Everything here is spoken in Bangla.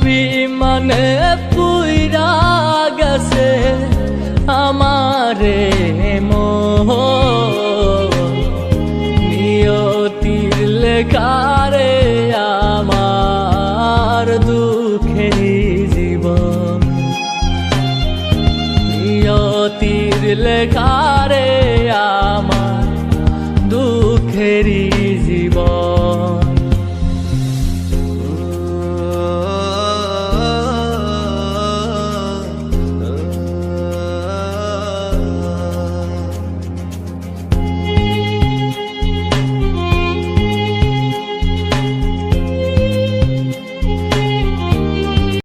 অভিমানে পুইরা গেছে আমারে নিয়তির লেখারে আমার দুঃখেরই জীবন। নিয়তির লেখারে